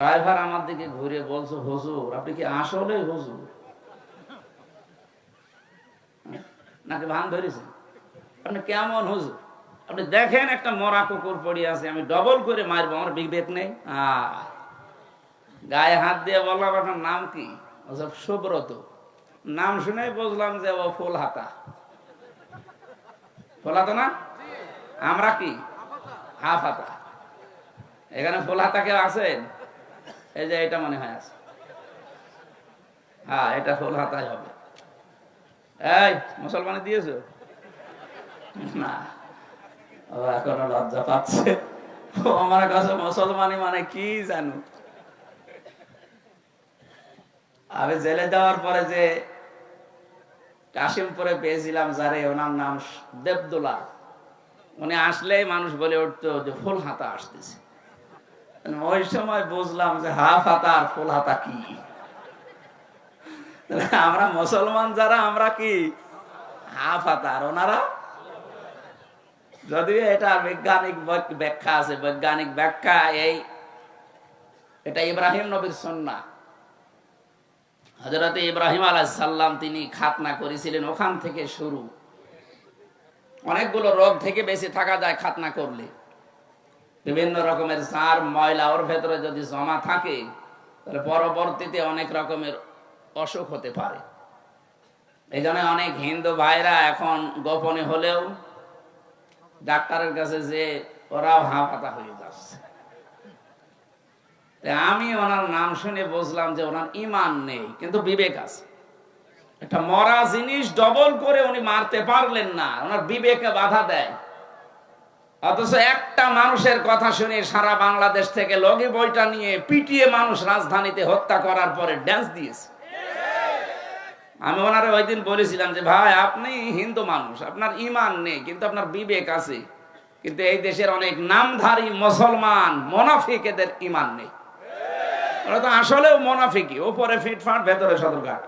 Driver আমার দিকে ঘুরে বলছো, হুজুর, আপনি কি আসলে হুজুর? নাকি ভান ধরেছেন আপনি কেমন হুজুর? আপনি দেখেন একটা মরা কুকুর পড়ে আছে, আমি ডবল করে মারবো, আমার বিবেক নেই। গায়ে হাত দিয়ে বললাম, আপনার নাম কি? সুব্রত। নাম শুনে বুঝলাম যে ও ফুল হাতা ফুল হাতা না? আমরা কি? হাফ হাতা এখানে ফুল হাতা কেউ আছেন? এই যে এটা মনে হয় আছে। হ্যাঁ এটা ফুল হাতাই হবে। এই, মুসলমানে দিয়েছ? না। লজ্জা পাচ্ছে। আমার কাছে মুসলমানি মানে কি জানো? আমি জেলে যাওয়ার পরে যে কাশিমপুরে পেয়েছিলাম, যারে ওনার নাম দেবদুল্লা উনি আসলেই মানুষ বলে উঠতো যে ফুল হাতা আসতেছে। ওই সময় বুঝলাম যে হাফ হাতা আর ফুল হাতা কি আমরা মুসলমান যারা আমরা কি হাফ হাতা আর ওনারা যদিও এটা বৈজ্ঞানিক ব্যাখ্যা আছে বৈজ্ঞানিক ব্যাখ্যা এই এটা ইব্রাহিম নবীর সন্না হজরত ইব্রাহিম আলাইসাল্লাম তিনি খাতনা করেছিলেন ওখান থেকে শুরু অনেকগুলো রোগ থেকে বেশি থাকা যায় খাতনা করলে বিভিন্ন রকমের সার, ময়লা ওর ভেতরে যদি জমা থাকে, তাহলে পরবর্তীতে অনেক রকমের অসুখ হতে পারে। এই জন্য অনেক হিন্দু ভাইরা এখন গোপনে হলেও ডাক্তারের কাছে যে ওরাও হাঁপাতা হয়ে যাচ্ছে। আমি ওনার নাম শুনে বুঝলাম যে ওনার ইমান নেই, কিন্তু বিবেক আছে। একটা মরা জিনিস ডবল করে উনি মারতে পারলেন না, ওনার বিবেকে বাধা দেয়। অথচ একটা মানুষের কথা শুনে সারা বাংলাদেশ থেকে লগি বইটা নিয়ে পিটিয়ে মানুষ রাজধানীতে হত্যা করার পরে ড্যান্স দিয়েছে। আমি ওনারে ওই দিন বলেছিলাম যে, ভাই, আপনি হিন্দু মানুষ, আপনার ইমান নেই, কিন্তু আপনার বিবেক আছে, কিন্তু এই দেশের অনেক নামধারী মুসলমান মোনাফিক এদের ইমান নেই। ওরা তো আসলেও মোনাফিকই, ওপরে ফিটফাট ভেতরে সদরঘাট।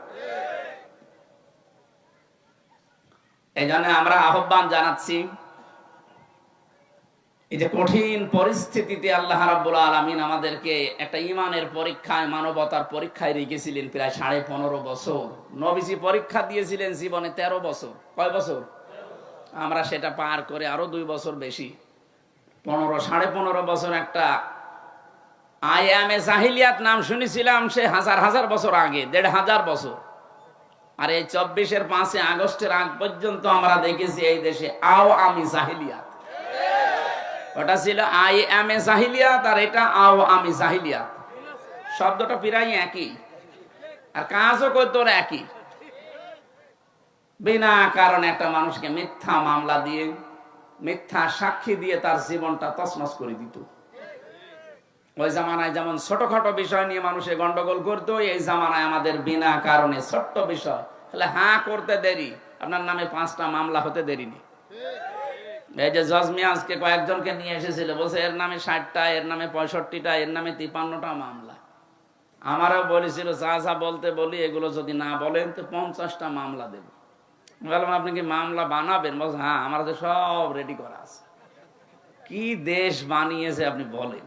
এই জন্য আমরা আহ্বান জানাচ্ছি এই যে কঠিন পরিস্থিতিতে আল্লাহ রাব্বুল আলামিন আমাদেরকে একটা ইমানের পরীক্ষায়, মানবতার পরীক্ষায় রেখেছিলেন প্রায় সাড়ে পনেরো বছর। নবীজি পরীক্ষা দিয়েছিলেন জীবনে তেরো বছর। কয় বছর? আমরা সেটা পার করে আরও দুই বছর বেশি। পনেরো, সাড়ে পনেরো বছর একটা আয়ামে জাহিলিয়াত নাম শুনেছিলাম সে হাজার হাজার বছর আগে, দেড় হাজার বছর। আর এই চব্বিশের পাঁচে আগস্টের আগ পর্যন্ত আমরা দেখেছি এই দেশে আও আমি জাহিলিয়াত। ওটা ছিল আই এম এ জাহিলিয়াত আর এটা, আও আমি জাহিলিয়াত শব্দটা প্রায় একই। আর কাজও করতো ওরা একই। বিনা কারণে একটা মানুষকে মিথ্যা মামলা দিয়ে, মিথ্যা সাক্ষী দিয়ে তার জীবনটা তছনছ করে দিত। ওই জামানায় যেমন ছোটখাটো বিষয় নিয়ে মানুষে গন্ডগোল করতো, এই জামানায় আমাদের বিনা কারণে ছোট্ট বিষয়। তাহলে হাঁ করতে দেরি, আপনার নামে পাঁচটা মামলা হতে দেরি নেই। এই যে জজ মিয়া আজকে কয়েকজনকে নিয়ে এসেছিল, বলছে এর নামে ষাটটা, এর নামে পঁয়ষট্টিটা, এর নামে তিপান্নটা মামলা। আমারও বলেছিল বলতে বলি, এগুলো যদি না বলেন, তো পঞ্চাশটা মামলা দেব। বললাম, আপনি কি মামলা বানাবেন? বলছে হ্যাঁ আমার তো সব রেডি করা আছে। কি দেশ বানিয়েছে আপনি বলেন?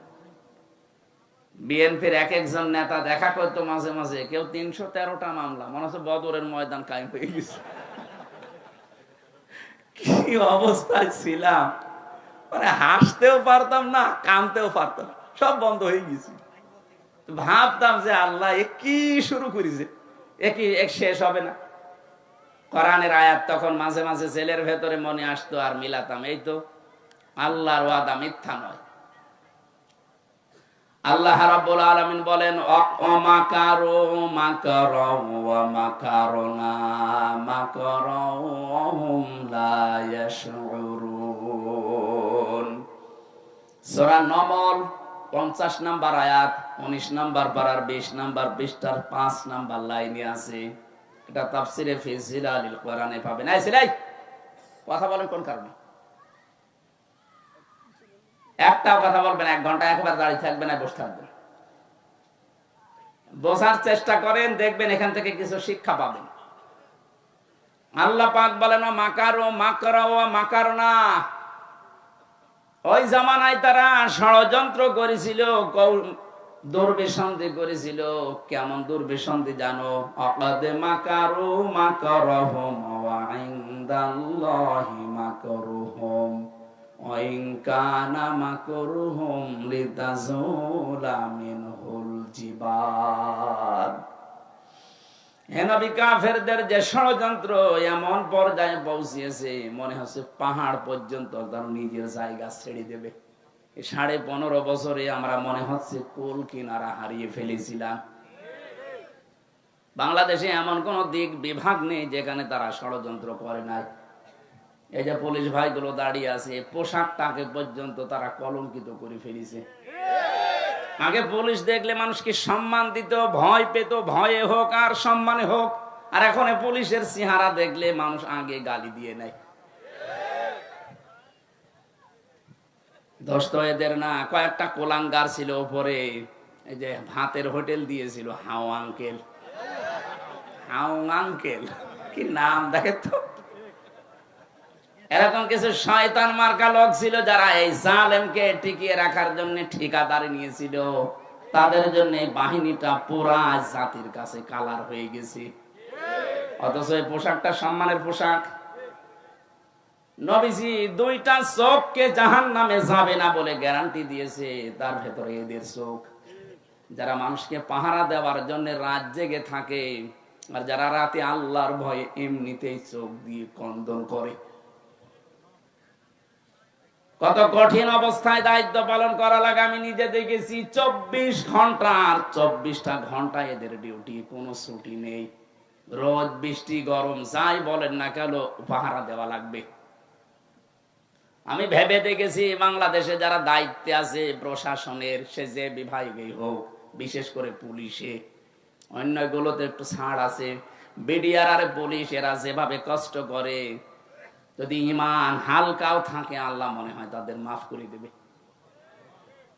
বিএনপির এক একজন নেতা দেখা করতো মাঝে মাঝে, কেউ তিনশো তেরোটা মামলা, মনে হচ্ছে বদরের ময়দান কায়েম হয়ে গেছে। কি অবস্থায় ছিলাম। মানে হাসতেও পারতাম না, কানতেও পারতাম সব বন্ধ হয়ে গেছে। ভাবতাম যে আল্লাহ এ কি শুরু করেছে? এ কি এক শেষ হবে না? কোরআনের আয়াত তখন মাঝে মাঝে জেলের ভেতরে মনে আসতো আর মিলাতাম। এই তো আল্লাহর ওয়াদা, মিথ্যা নয়। আল্লাহ রাব্বুল আলামিন বলেন অমাকারো মাকারো ওয়া মাকারনা মাকারহুম লা 50 নাম্বার আয়াত 19 নাম্বার পারার 20 নাম্বার পৃষ্ঠার 5 নাম্বার লাইনে আছে। এটা তাফসিরে কোরআনে কথা বলেন কোন কারণে? একটাও কথা বলবেন, এক ঘণ্টা একবার দাঁড়িয়ে থাকবেন আর বসে থাকবেন। বোঝার চেষ্টা করেন, দেখবেন এখান থেকে কিছু শিক্ষা পাবেন। আল্লাহ পাক বলেন, ও মাকারো, মাকারা, ও মাকার না ওই জামানায় তারা ষড়যন্ত্র করেছিল দুর্বিসন্ধি করেছিল। কেমন দুর্বিসন্ধি জানো? অকাদে মাকারু মাকারহুম ওয়া ইনদাল্লাহি মাকরুহুম। ওয়া ইন কানা মাকরুহুম লিতাজুলা মিনহুল জিবাল কাফেরদের যে ষড়যন্ত্র এমন পর্যায়ে পৌঁছিয়েছে মনে হচ্ছে পাহাড় পর্যন্ত তার নিজের জায়গা ছেড়ে দেবে। সাড়ে পনেরো বছরে আমরা মনে হচ্ছে কোল কিনারা হারিয়ে ফেলেছিলাম। বাংলাদেশে এমন কোন দিক বিভাগ নেই যেখানে তারা ষড়যন্ত্র করে নাই। এই যে পুলিশ ভাইগুলো দাঁড়িয়ে আছে পোশাকটাকে পর্যন্ত তারা কলঙ্কিত করে ফেলেছে। আগে পুলিশ দেখলে মানুষকে সম্মান দিত, ভয় পেত, ভয়ে হোক আর সম্মানে হোক। আর এখন পুলিশের চেহারা দেখলে মানুষ আগে গালি দিয়ে নেয়। দোস্ত এদের না কয়েকটা কোলাঙ্গার ছিল ওপরে, এই যে ভাতের হোটেল দিয়েছিল হাও আঙ্কেল হাও আঙ্কেল কি নাম দেখে তো? এরকম কিছু শয়তান মার্কা লোক ছিল যারা এই জালেমকে টিকিয়ে রাখার জন্য ঠিকাদারি নিয়েছিল। তাদের জন্য এই বাহিনীটা পুরা জাতির কাছে কালার হয়ে গেছে। অথচ এই পোশাকটা সম্মানের পোশাক। নবীজি দুইটা চোখকে জাহান নামে যাবে না বলে গ্যারান্টি দিয়েছে তার ভেতরে এদের চোখ। যারা মানুষকে পাহারা দেওয়ার জন্য রাত জেগে থাকে, আর যারা রাতে আল্লাহর ভয়ে এমনিতেই চোখ দিয়ে কন্দন করে। কত কঠিন অবস্থায় দায়িত্ব পালন করা লাগে, আমি নিজে দেখেছি, চব্বিশ ঘণ্টা, আর চব্বিশটা ঘণ্টা এদের ডিউটি, কোনো ছুটি নেই। রোদ, বৃষ্টি, গরম, যাই বলেন না কেন পাহারা দেওয়া লাগবে। আমি ভেবে দেখেছি, বাংলাদেশে যারা দায়িত্বে আছে, প্রশাসনের, সে যে বিভাগেই হোক, বিশেষ করে পুলিশে, অন্যগুলোতে একটু ছাড় আছে। বিডিআর আর পুলিশ, এরা যেভাবে কষ্ট করে যদি ইমান হালকাও থাকে, আল্লাহ মনে হয় তাদের মাফ করে দেবে।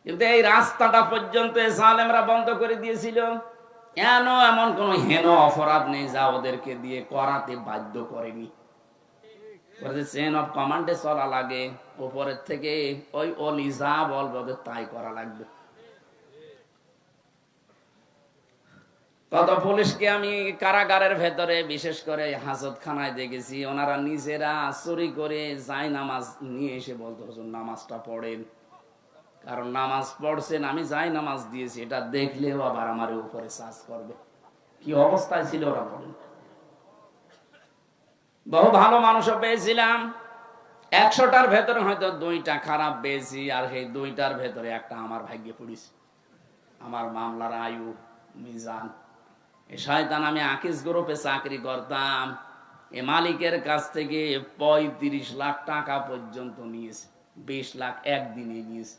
কিন্তু এই রাস্তাটা পর্যন্ত সালেমরা বন্ধ করে দিয়েছিল। কেন এমন কোন হেন অপরাধ নেই যা ওদেরকে দিয়ে করাতে বাধ্য করেনি? চেন অফ কমান্ডে চলা লাগে উপরের থেকে ওই অলি যা বলবে ওদের তাই করা লাগবে। কত পুলিশকে আমি কারাগারের ভেতরে, বিশেষ করে হাজত খানায় দেখেছি। ওনারা নিজেরা চুরি করে যাই নামাজ নিয়ে এসে বলতো, হুজুর, নামাজটা পড়েন। কারণ নামাজ পড়ছেন, আমি যাই নামাজ দিয়েছি, এটা দেখলেও আবার আমার উপরে চাষ করবে। কি অবস্থায় ছিল ওরা বলেন। বহু ভালো মানুষও পেয়েছিলাম। একশোটার ভেতরে হয়তো দুইটা খারাপ পেয়েছি, আর সেই দুইটার ভেতরে একটা আমার ভাগ্যে পড়েছে। আমার মামলার আয়ু, মিজান। শয়তান আমি আকিস গ্রুপে চাকরি করতাম। এ মালিকের কাছ থেকে পঁয়ত্রিশ লাখ টাকা পর্যন্ত নিয়েছে, বিশ লাখ একদিনে নিয়েছে।